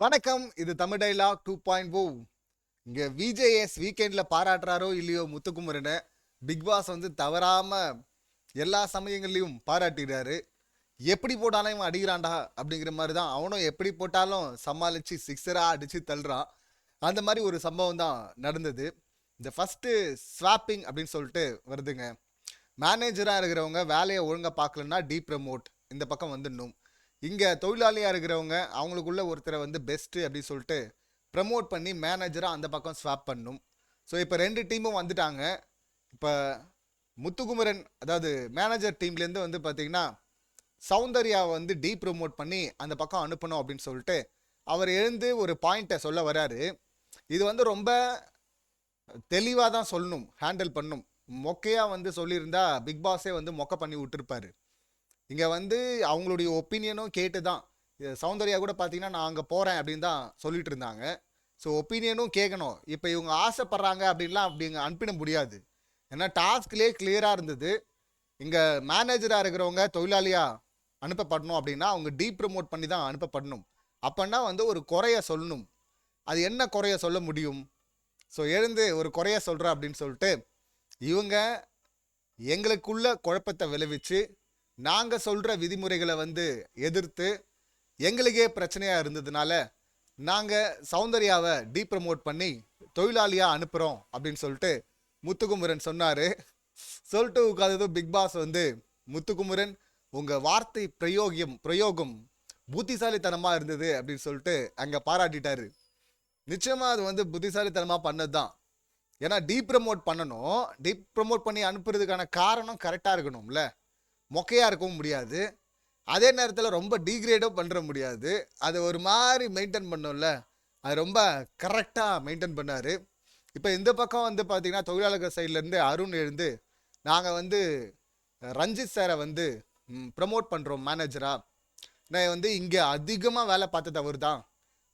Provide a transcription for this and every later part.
வணக்கம் இது Tamil dialogue two point O. இங்கே விஜேஎஸ் வீக்கெண்டில் பாராட்டுறாரோ இல்லையோ முத்துக்குமரனை பிக் பாஸ் வந்து தவறாமல் எல்லா சமயங்கள்லையும் பாராட்டிடுறாரு. எப்படி போட்டாலும் இவன் அடிக்கிறான்டா அப்படிங்கிற மாதிரி தான் அவனும் எப்படி போட்டாலும் சமாளித்து சிக்ஸராக அடித்து தள்ளுறான். அந்த மாதிரி ஒரு சம்பவம் தான் நடந்தது. இந்த ஃபஸ்ட்டு ஸ்வாப்பிங் அப்படின்னு சொல்லிட்டு வருதுங்க. மேனேஜராக இருக்கிறவங்க வேலையை ஒழுங்காக பார்க்கலன்னா டீ ப்ரமோட் இந்த பக்கம் வந்துடணும். இங்கே தொழிலாளியாக இருக்கிறவங்க அவங்களுக்குள்ள ஒருத்தரை வந்து பெஸ்ட்டு அப்படின்னு சொல்லிட்டு ப்ரமோட் பண்ணி மேனேஜராக அந்த பக்கம் ஸ்வாப் பண்ணும். ஸோ இப்போ ரெண்டு டீமும் வந்துட்டாங்க. இப்போ முத்துக்குமரன் அதாவது மேனேஜர் டீம்லேருந்து வந்து பார்த்தீங்கன்னா சௌந்தர்யாவை வந்து டீ ப்ரமோட் பண்ணி அந்த பக்கம் அனுப்பணும் அப்படின்னு சொல்லிட்டு அவர் எழுந்து ஒரு பாயிண்ட்டை சொல்ல வராரு. இது வந்து ரொம்ப தெளிவாக தான் சொல்லணும் ஹேண்டில் பண்ணும். மொக்கையாக வந்து சொல்லியிருந்தா பிக் பாஸே வந்து மொக்க பண்ணி விட்டுருப்பாரு. இங்கே வந்து அவங்களுடைய ஒப்பீனியனும் கேட்டு தான் இது சௌந்தர்யா கூட பார்த்தீங்கன்னா நான் அங்கே போகிறேன் அப்படின்னு தான் சொல்லிட்டு இருந்தாங்க. ஸோ ஒப்பீனியனும் கேட்கணும் இப்போ இவங்க ஆசைப்படுறாங்க அப்படின்லாம் அப்படி இங்கே அனுப்பிட முடியாது. ஏன்னா டாஸ்க்லேயே கிளியராக இருந்தது. இங்கே மேனேஜராக இருக்கிறவங்க தொழிலாளியாக அனுப்பப்படணும் அப்படின்னா அவங்க டீப் ப்ரமோட் பண்ணி தான் அனுப்பப்படணும். அப்போன்னா வந்து ஒரு குறைய சொல்லணும். அது என்ன குறைய சொல்ல முடியும்? ஸோ எழுந்து ஒரு குறைய சொல்கிறேன் அப்படின்னு சொல்லிட்டு இவங்க எங்களுக்குள்ள குழப்பத்தை விளைவிச்சு நாங்கள் சொல்கிற விதிமுறைகளை வந்து எதிர்த்து எங்களுக்கே பிரச்சனையாக இருந்ததுனால நாங்கள் சௌந்தர்யாவை டீப்ரமோட் பண்ணி தொழிலாளியாக அனுப்புகிறோம் அப்படின்னு சொல்லிட்டு முத்துக்குமரன் சொன்னார். சொல்லிட்டு உட்காந்ததும் பிக் பாஸ் வந்து முத்துக்குமரன் உங்கள் வார்த்தை பிரயோகியம் பிரயோகம் புத்திசாலித்தனமாக இருந்தது அப்படின்னு சொல்லிட்டு அங்கே பாராட்டிட்டாரு. நிச்சயமாக அது வந்து புத்திசாலித்தனமாக பண்ணது தான் ஏன்னா டீப் ப்ரமோட் பண்ணணும் டீப் ப்ரமோட் பண்ணி அனுப்புறதுக்கான காரணம் கரெக்டாக இருக்கணும்ல. மொக்கையாக இருக்கவும் முடியாது. அதே நேரத்தில் ரொம்ப டீக்ரேடும் பண்ணுற முடியாது. அதை ஒரு மாதிரி மெயின்டைன் பண்ணோம்ல. அது ரொம்ப கரெக்டாக மெயின்டைன் பண்ணார். இப்போ இந்த பக்கம் வந்து பார்த்தீங்கன்னா தொழிலாளர்கள் சைட்லேருந்து அருண் எழுந்து நாங்கள் வந்து ரஞ்சித் சாரை வந்து ப்ரமோட் பண்ணுறோம் மேனேஜராக நான் வந்து இங்கே அதிகமாக வேலை பார்த்தது அவர் தான்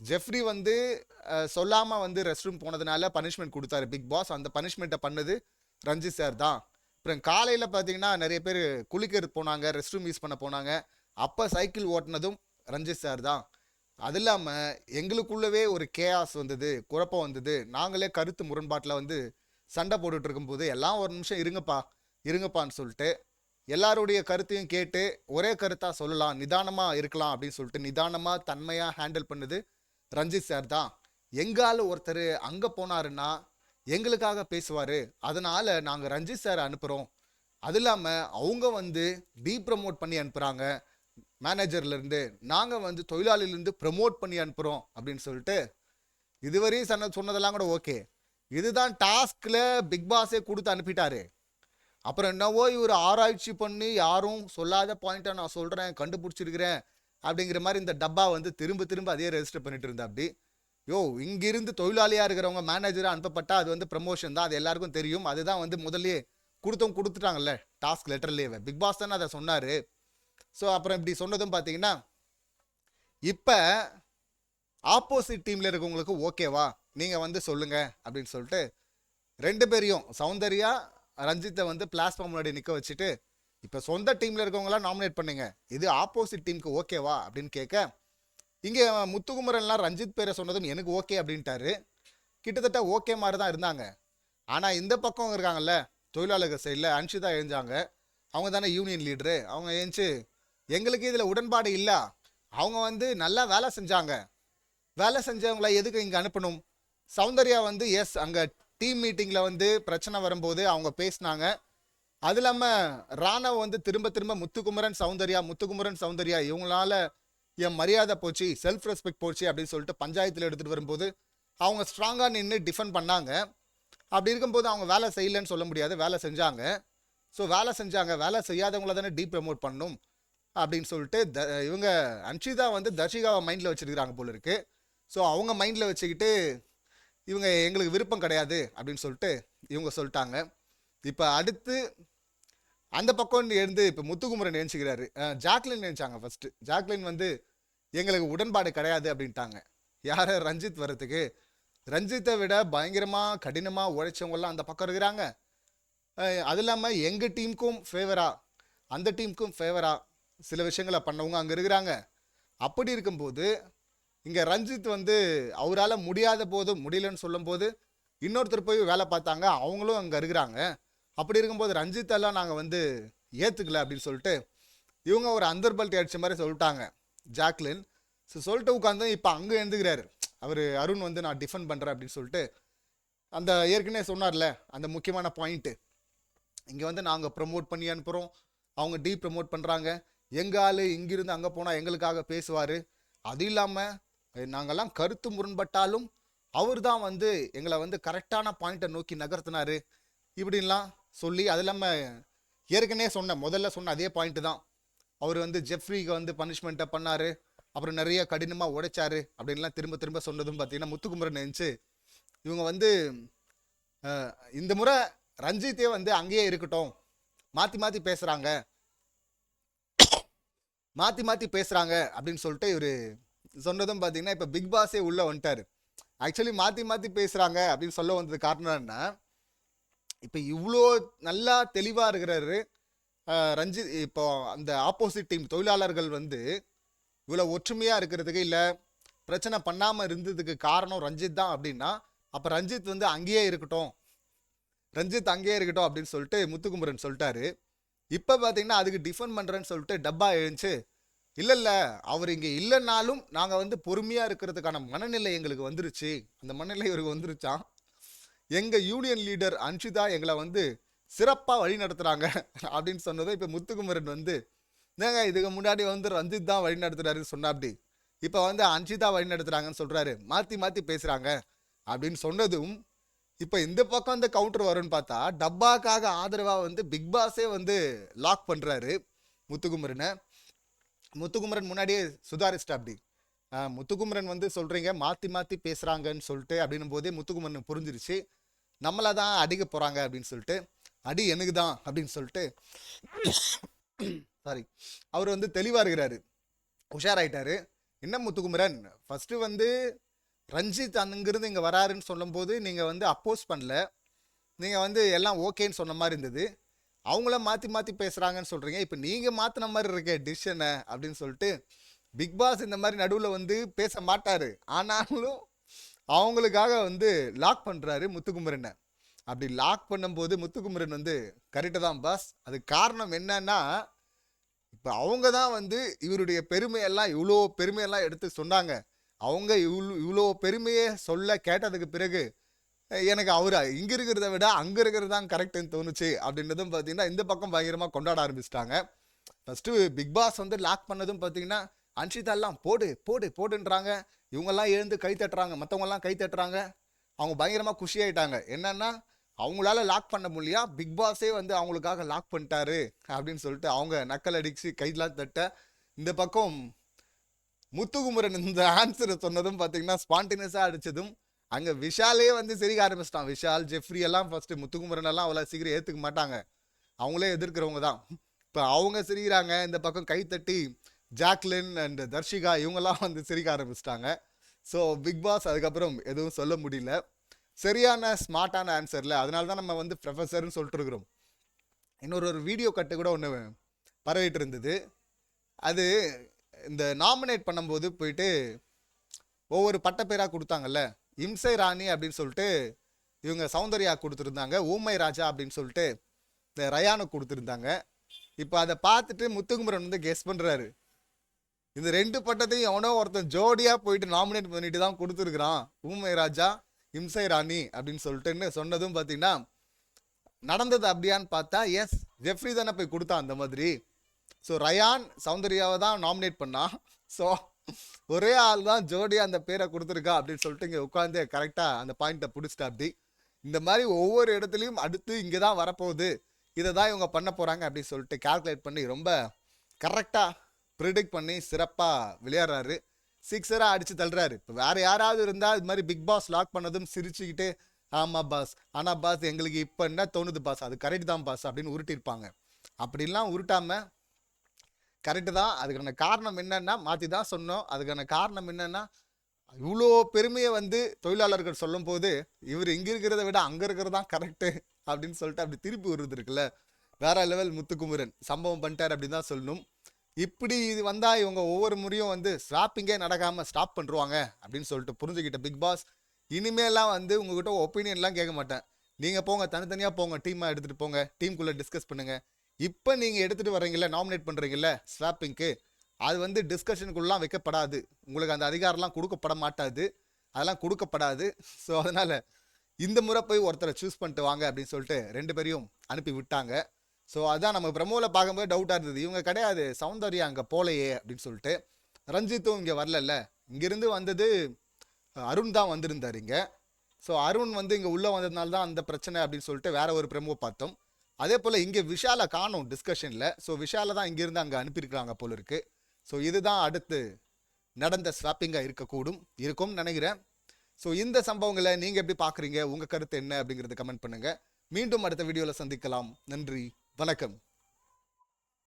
ஜெஃப்ரி வந்து சொல்லாமல் வந்து ரெஸ்ட் ரூம் போனதுனால பனிஷ்மெண்ட் கொடுத்தாரு. பிக் பாஸ் அந்த பனிஷ்மெண்ட்டை பண்ணது ரஞ்சித் சார் தான். அப்புறம் காலையில் பார்த்தீங்கன்னா நிறைய பேர் குளிக்கிறது போனாங்க ரெஸ்ட் ரூம் யூஸ் பண்ண போனாங்க. அப்போ சைக்கிள் ஓட்டினதும் ரஞ்சித் சார் தான். அது இல்லாமல் எங்களுக்குள்ளவே ஒரு கேஆஸ் வந்தது குழப்பம் வந்தது. நாங்களே கருத்து முரண்பாட்டில் வந்து சண்டை போட்டுட்டு இருக்கும்போது எல்லாம் ஒரு நிமிஷம் இருங்கப்பா இருங்கப்பான்னு சொல்லிட்டு எல்லாருடைய கருத்தையும் கேட்டு ஒரே கருத்தாக சொல்லலாம் நிதானமாக இருக்கலாம் அப்படின்னு சொல்லிட்டு நிதானமாக தன்மையாக ஹேண்டில் பண்ணுது ரஞ்சித் சார் தான். எங்கால ஒருத்தர் அங்கே போனாருன்னா எங்களுக்காக பேசுவார். அதனால் நாங்கள் ரஞ்சித் சார் அனுப்புகிறோம் அது இல்லாமல் அவங்க வந்து டீ ப்ரமோட் பண்ணி அனுப்புகிறாங்க மேனேஜர்லேருந்து நாங்கள் வந்து தொழிலாளிலேருந்து ப்ரமோட் பண்ணி அனுப்புகிறோம் அப்படின்னு சொல்லிட்டு இதுவரையும் சொன்ன சொன்னதெல்லாம் கூட ஓகே இதுதான் டாஸ்கில் பிக் பாஸே கொடுத்து அனுப்பிட்டாரு. அப்புறம் என்னவோ இவர் ஆராய்ச்சி பண்ணி யாரும் சொல்லாத பாயிண்ட்டை நான் சொல்கிறேன் கண்டுபிடிச்சிருக்கிறேன் அப்படிங்கிற மாதிரி இந்த டப்பா வந்து திரும்ப திரும்ப அதே ரெஜிஸ்டர் பண்ணிட்டு இருந்தா அப்படி. யோ இங்கிருந்து தொழிலாளியாக இருக்கிறவங்க மேனேஜராக அனுப்பப்பட்டா அது வந்து ப்ரமோஷன் தான். அது எல்லாருக்கும் தெரியும். அதுதான் வந்து முதல்லயே கொடுத்தவங்க கொடுத்துட்டாங்கல்ல டாஸ்க் லெட்டர்லேயே பிக் பாஸ் தானே அதை சொன்னார். ஸோ அப்புறம் இப்படி சொன்னதும் பார்த்தீங்கன்னா இப்போ ஆப்போசிட் டீமில் இருக்கவங்களுக்கு ஓகேவா நீங்கள் வந்து சொல்லுங்கள் அப்படின்னு சொல்லிட்டு ரெண்டு பேரையும் சௌந்தர்யா ரஞ்சித்தை வந்து பிளாஸ்மா முன்னாடி நிற்க வச்சுட்டு இப்போ சொந்த டீமில் இருக்கவங்களாம் நாமினேட் பண்ணுங்க. இது ஆப்போசிட் டீமுக்கு ஓகேவா அப்படின்னு கேட்க இங்கே முத்துக்குமரன்லாம் ரஞ்சித் பேரை சொன்னதும் எனக்கு ஓகே அப்படின்ட்டாரு. கிட்டத்தட்ட ஓகே மாதிரி தான் இருந்தாங்க. ஆனால் இந்த பக்கம் இருக்காங்கல்ல தொழிலாளர்கள் சைடில் அன்ஷிதா எழுந்தாங்க. அவங்க தானே யூனியன் லீடரு அவங்க எழுந்துச்சு எங்களுக்கு இதில் உடன்பாடு இல்லை. அவங்க வந்து நல்லா வேலை செஞ்சாங்க. வேலை செஞ்சவங்கள எதுக்கு இங்கே அனுப்பணும்? சௌந்தர்யா வந்து எஸ் அங்கே டீம் மீட்டிங்கில் வந்து பிரச்சனை வரும்போது அவங்க பேசினாங்க. அது இல்லாமல் ராணவ் வந்து திரும்ப திரும்ப முத்துக்குமரன் சௌந்தர்யா முத்துக்குமரன் சௌந்தர்யா இவங்களால என் மரியாதை போச்சு செல்ஃப் ரெஸ்பெக்ட் போச்சு அப்படின்னு சொல்லிட்டு பஞ்சாயத்தில் எடுத்துகிட்டு வரும்போது அவங்க ஸ்ட்ராங்காக நின்று டிஃபெண்ட் பண்ணாங்க. அப்படி இருக்கும்போது அவங்க வேலை செய்யலைன்னு சொல்ல முடியாது வேலை செஞ்சாங்க. ஸோ வேலை செஞ்சாங்க வேலை செய்யாதவங்கள தானே டீ ப்ரமோட் பண்ணணும் அப்படின்னு சொல்லிட்டு த இவங்க அன்ஷிதா வந்து தர்ஷிகாவை மைண்டில் வச்சுருக்கிறாங்க போல இருக்கு. ஸோ அவங்க மைண்டில் வச்சுக்கிட்டு இவங்க எங்களுக்கு விருப்பம் கிடையாது அப்படின்னு சொல்லிட்டு இவங்க சொல்லிட்டாங்க. இப்போ அடுத்து அந்த பக்கம் இருந்து இப்போ முத்துக்குமரன் நினச்சிக்கிறாரு ஜாக்லின் நினச்சாங்க ஃபஸ்ட்டு ஜாக்லின் வந்து எங்களுக்கு உடன்பாடு கிடையாது அப்படின்ட்டாங்க. யார்? ரஞ்சித் வர்றதுக்கு. ரஞ்சித்தை விட பயங்கரமாக கடினமாக உழைச்சவங்களாம் அந்த பக்கம் இருக்கிறாங்க. அது இல்லாமல் எங்கள் டீமுக்கும் ஃபேவரா அந்த டீமுக்கும் ஃபேவரா சில விஷயங்களை பண்ணவங்க அங்கே இருக்கிறாங்க. அப்படி இருக்கும்போது இங்கே ரஞ்சித் வந்து அவரால் முடியாத போது முடியலன்னு சொல்லும்போது இன்னொருத்தர் போய் வேலை பார்த்தாங்க. அவங்களும் அங்கே இருக்கிறாங்க. அப்படி இருக்கும்போது ரஞ்சித்தெல்லாம் நாங்கள் வந்து ஏற்றுக்கல அப்படின்னு சொல்லிட்டு இவங்க ஒரு அந்தர்பல்ட்டி அடிச்ச மாதிரி சொல்லிட்டாங்க. ஜாக்லின். ஸோ சொல்லிட்டு உட்காந்து இப்போ அங்கே எழுந்துக்கிறாரு. அவர் அருண் வந்து நான் டிஃபெண்ட் பண்ணுறேன் அப்படின்னு சொல்லிட்டு அந்த ஏற்கனவே சொன்னார்ல அந்த முக்கியமான பாயிண்ட்டு இங்கே வந்து நாங்கள் ப்ரமோட் பண்ணி அனுப்புகிறோம் அவங்க டீ ப்ரமோட் பண்ணுறாங்க எங்கள் ஆள் இங்கிருந்து அங்கே போனால் எங்களுக்காக பேசுவார். அது இல்லாமல் நாங்கள்லாம் கருத்து முரண்பட்டாலும் அவர் தான் வந்து எங்களை வந்து கரெக்டான பாயிண்ட்டை நோக்கி நகர்த்தினார். இப்படின்லாம் சொல்லி அது இல்லாமல் ஏற்கனவே சொன்ன முதல்ல சொன்ன அதே பாயிண்ட்டு தான். அவர் வந்து ஜெஃப்ரிக்கு வந்து பனிஷ்மெண்ட்டை பண்ணார். அப்புறம் நிறைய கடினமாக உடைச்சாரு அப்படின்லாம் திரும்ப திரும்ப சொன்னதும் பார்த்தீங்கன்னா முத்துக்குமரன் நினச்சி இவங்க வந்து இந்த முறை ரஞ்சித்தே வந்து அங்கேயே இருக்கட்டும். மாற்றி மாற்றி பேசுகிறாங்க மாற்றி மாற்றி பேசுகிறாங்க அப்படின்னு சொல்லிட்டு இவர் சொன்னதும் பார்த்தீங்கன்னா இப்போ பிக் பாஸே உள்ளே வந்துட்டார். ஆக்சுவலி மாற்றி மாற்றி பேசுகிறாங்க அப்படின்னு சொல்ல வந்தது காரணம் என்ன இப்போ இவ்வளோ நல்லா தெளிவாக இருக்கிறாரு. ரஞ்சித் இப்போ அந்த ஆப்போசிட் டீம் தொழிலாளர்கள் வந்து இவ்வளோ ஒற்றுமையாக இருக்கிறதுக்கு இல்லை பிரச்சனை பண்ணாமல் இருந்ததுக்கு காரணம் ரஞ்சித் தான் அப்படின்னா அப்போ ரஞ்சித் வந்து அங்கேயே இருக்கட்டும். ரஞ்சித் அங்கேயே இருக்கட்டும் அப்படின்னு சொல்லிட்டு முத்துக்குமரன் சொல்லிட்டாரு. இப்போ பார்த்தீங்கன்னா அதுக்கு டிஃபன் பண்ணுறேன்னு சொல்லிட்டு டப்பா எழுந்துச்சு. இல்லை இல்லை அவர் இங்கே இல்லைன்னாலும் நாங்கள் வந்து பொறுமையாக இருக்கிறதுக்கான மனநிலை எங்களுக்கு வந்துருச்சு. அந்த மனநிலை இவருக்கு வந்துருச்சான் எங்கள் யூனியன் லீடர் அன்ஷிதா எங்களை வந்து சிறப்பாக வழி நடத்துகிறாங்க அப்படின்னு சொன்னதை இப்போ முத்துக்குமரன் வந்து என்னங்க இதுக்கு முன்னாடி வந்து ரஞ்சித் தான் வழி நடத்துகிறாருன்னு சொன்னாப்டி. இப்போ வந்து அன்ஷிதா வழி நடத்துகிறாங்கன்னு சொல்கிறாரு மாற்றி மாற்றி பேசுகிறாங்க அப்படின்னு சொன்னதும் இப்போ இந்த பக்கம் இந்த கவுண்டர் வரும்னு பார்த்தா டப்பாக்காக ஆதரவாக வந்து பிக் பாஸே வந்து லாக் பண்ணுறாரு முத்துக்குமரனை. முத்துக்குமரன் முன்னாடியே சுதாரிச்சிட்டாப்டி. முத்துக்குமரன் வந்து சொல்கிறீங்க மாற்றி மாற்றி பேசுகிறாங்கன்னு சொல்லிட்டு அப்படின்னும் போதே முத்துக்குமரன் புரிஞ்சிருச்சு. நம்மளை தான் அடிக்க போகிறாங்க அப்படின்னு சொல்லிட்டு அடி எனக்கு தான் அப்படின்னு சொல்லிட்டு சாரி அவர் வந்து தெளிவாக இருக்கிறாரு. உஷாராயிட்டாரு. என்ன முத்துக்குமரன்? ஃபஸ்ட்டு வந்து ரஞ்சித் அங்கிருந்து இங்கே வராருன்னு சொல்லும்போது நீங்கள் வந்து அப்போஸ் பண்ணல. நீங்கள் வந்து எல்லாம் ஓகேன்னு சொன்ன மாதிரி இருந்தது. அவங்கள மாற்றி மாற்றி பேசுகிறாங்கன்னு சொல்கிறீங்க இப்போ நீங்கள் மாற்றின மாதிரி இருக்க டிசிஷனை அப்படின்னு சொல்லிட்டு பிக் பாஸ் இந்த மாதிரி நடுவில் வந்து பேச மாட்டார். ஆனாலும் அவங்களுக்காக வந்து லாக் பண்ணுறாரு முத்துக்குமரனை. அப்படி லாக் பண்ணும்போது முத்துக்குமரன் வந்து கரெக்டு தான் பாஸ் அது காரணம் என்னன்னா இப்போ அவங்க தான் வந்து இவருடைய பெருமையெல்லாம் இவ்வளோ பெருமையெல்லாம் எடுத்து சொன்னாங்க. அவங்க இவ்வளோ இவ்வளோ பெருமையை சொல்ல கேட்டதுக்கு பிறகு எனக்கு அவர் இங்கே இருக்கிறத விட அங்கே இருக்கிறது தான் கரெக்டுன்னு தோணுச்சு. அப்படின்றதும் பார்த்தீங்கன்னா இந்த பக்கம் பயங்கரமாக கொண்டாட ஆரம்பிச்சிட்டாங்க. ஃபஸ்ட்டு பிக் பாஸ் வந்து லாக் பண்ணதும் பார்த்தீங்கன்னா அன்ஷிதாலாம் போடு போடு போடுன்றாங்க. இவங்கெல்லாம் எழுந்து கை தட்டுறாங்க. மற்றவங்கெல்லாம் கை தட்டுறாங்க. அவங்க பயங்கரமாக குஷியாயிட்டாங்க என்னன்னா அவங்களால லாக் பண்ண முடியா பிக் பாஸே வந்து அவங்களுக்காக லாக் பண்ணிட்டாரு அப்படின்னு சொல்லிட்டு அவங்க நக்கல் அடிச்சு கைதெலாம் தட்ட இந்த பக்கம் முத்துகுமரன் இந்த ஆன்சரை சொன்னதும் பார்த்தீங்கன்னா ஸ்பான்டினியஸாக அடித்ததும் அங்கே விஷாலே வந்து சிரிக்க ஆரம்பிச்சிட்டான். விஷால் ஜெஃப்ரி எல்லாம் ஃபஸ்ட்டு முத்துகுமரன் எல்லாம் அவ்வளோ சீக்கிரம் ஏற்றுக்க மாட்டாங்க. அவங்களே எதிர்க்கிறவங்க தான். இப்போ அவங்க சிரிக்கிறாங்க. இந்த பக்கம் கைத்தட்டி ஜாக்லின் அண்ட் தர்ஷிகா இவங்கெல்லாம் வந்து சிரிக்க ஆரம்பிச்சிட்டாங்க. ஸோ பிக் பாஸ் அதுக்கப்புறம் எதுவும் சொல்ல முடியல. சரியான ஸ்மார்ட்டான ஆன்சர்ல அதனால தான் நம்ம வந்து ப்ரொஃபஸர்னு சொல்லிட்டு இருக்கிறோம். இன்னொரு ஒரு வீடியோ கட்டு கூட ஒன்று பரவிட்டு இருந்தது. அது இந்த நாமினேட் பண்ணும்போது போயிட்டு ஒவ்வொரு பட்டப்பேராக கொடுத்தாங்கல்ல இம்சை ராணி அப்படின்னு சொல்லிட்டு இவங்க சௌந்தர்யா கொடுத்துருந்தாங்க ஊமை ராஜா அப்படின்னு சொல்லிட்டு இந்த ரயானை கொடுத்துருந்தாங்க. இப்போ அதை பார்த்துட்டு முத்துக்குமரன் வந்து கெஸ் பண்ணுறாரு இந்த ரெண்டு பட்டத்தையும் எவனோ ஒருத்தன் ஜோடியாக போயிட்டு நாமினேட் பண்ணிட்டு தான் கொடுத்துருக்குறான். ஊமை ராஜா இம்சை ராணி அப்படின்னு சொல்லிட்டுன்னு சொன்னதும் பார்த்தீங்கன்னா நடந்தது அப்படியான்னு பார்த்தா எஸ் ஜெஃப்ரி தானே போய் கொடுத்தான் அந்த மாதிரி. ஸோ ரயான் சௌந்தர்யாவை தான் நாமினேட் பண்ணான். ஸோ ஒரே ஆள் தான் ஜோடியாக அந்த பேரை கொடுத்துருக்கா அப்படின்னு சொல்லிட்டு இங்கே உட்காந்து கரெக்டாக அந்த பாயிண்ட்டை பிடிச்சிட்டா அப்படி. இந்த மாதிரி ஒவ்வொரு இடத்துலையும் அடுத்து இங்கே தான் வரப்போகுது. இதை தான் இவங்க பண்ண போகிறாங்க அப்படின்னு சொல்லிட்டு கால்குலேட் பண்ணி ரொம்ப கரெக்டாக ப்ரிடிக்ட் பண்ணி சிறப்பாக விளையாடுறாரு. சிக்ஸராக அடித்து தள்ளுறாரு. இப்போ வேறு யாராவது இருந்தால் இது மாதிரி பிக் பாஸ் லாக் பண்ணதும் சிரிச்சுக்கிட்டு ஆமாம் பாஸ். ஆனால் பாஸ் எங்களுக்கு இப்போ என்ன தோணுது பாஸ்? அது கரெக்ட் தான் பாஸ். அப்படின்னு உருட்டியிருப்பாங்க. அப்படிலாம் உருட்டாமல் கரெக்டு தான். அதுக்கான காரணம் என்னென்னா மாற்றி தான் சொன்னோம். அதுக்கான காரணம் என்னென்னா இவ்வளோ பெருமையை வந்து தொழிலாளர்கள் சொல்லும்போது இவர் இங்கே இருக்கிறத விட அங்கே இருக்கிறது தான் கரெக்டு அப்படின்னு சொல்லிட்டு அப்படி திருப்பி வருது இருக்குல்ல. வேற லெவல் முத்துக்குமரன். சம்பவம் பண்ணிட்டார் அப்படின்னு தான் சொல்லணும். இப்படி இது வந்தால் இவங்க ஒவ்வொரு முறையும் வந்து ஸ்வாப்பிங்கே நடக்காமல் ஸ்டாப் பண்ணுருவாங்க அப்படின்னு சொல்லிட்டு புரிஞ்சுக்கிட்ட பிக் பாஸ் இனிமேலாம் வந்து உங்ககிட்ட ஒப்பீனியன்லாம் கேட்க மாட்டேன். நீங்கள் போங்க தனித்தனியாக போங்க டீமாக எடுத்துகிட்டு போங்க டீமுக்குள்ளே டிஸ்கஸ் பண்ணுங்கள் இப்போ நீங்கள் எடுத்துகிட்டு வரீங்கள நாமினேட் பண்ணுறீங்கல்ல ஸ்வாப்பிங்க்கு அது வந்து டிஸ்கஷனுக்குள்ளலாம் வைக்கப்படாது. உங்களுக்கு அந்த அதிகாரம்லாம் கொடுக்கப்பட மாட்டாது. அதெல்லாம் கொடுக்கப்படாது. ஸோ அதனால் இந்த முறை போய் ஒருத்தரை சூஸ் பண்ணிட்டு வாங்க அப்படின்னு சொல்லிட்டு ரெண்டு பேரையும் அனுப்பி விட்டாங்க. ஸோ அதான் நம்ம பிரம்மோவில் பார்க்கும்போது டவுட்டாக இருந்தது. இவங்க கிடையாது. சௌந்தர்யா அங்கே போலையே அப்படின்னு சொல்லிட்டு. ரஞ்சித்தும் இங்கே வரலல்ல. இங்கேருந்து வந்தது அருண் தான் வந்திருந்தார் இங்கே. ஸோ அருண் வந்து இங்கே உள்ளே வந்ததுனால தான் அந்த பிரச்சனை அப்படின்னு சொல்லிட்டு வேற ஒரு பிரமோ பார்த்தோம். அதே போல் இங்கே விஷாலை காணும் டிஸ்கஷனில் ஸோ விஷாலை தான் இங்கேருந்து அங்கே அனுப்பியிருக்கிறாங்க போல இருக்கு. ஸோ இதுதான் அடுத்து நடந்த ஸ்வாப்பிங்காக இருக்கக்கூடும் இருக்கும்னு நினைக்கிறேன். ஸோ இந்த சம்பவங்களை நீங்கள் எப்படி பார்க்குறீங்க? உங்கள் கருத்து என்ன அப்படிங்கிறத கமெண்ட் பண்ணுங்கள் மீண்டும் அடுத்த வீடியோவில் சந்திக்கலாம். நன்றி. வணக்கம்.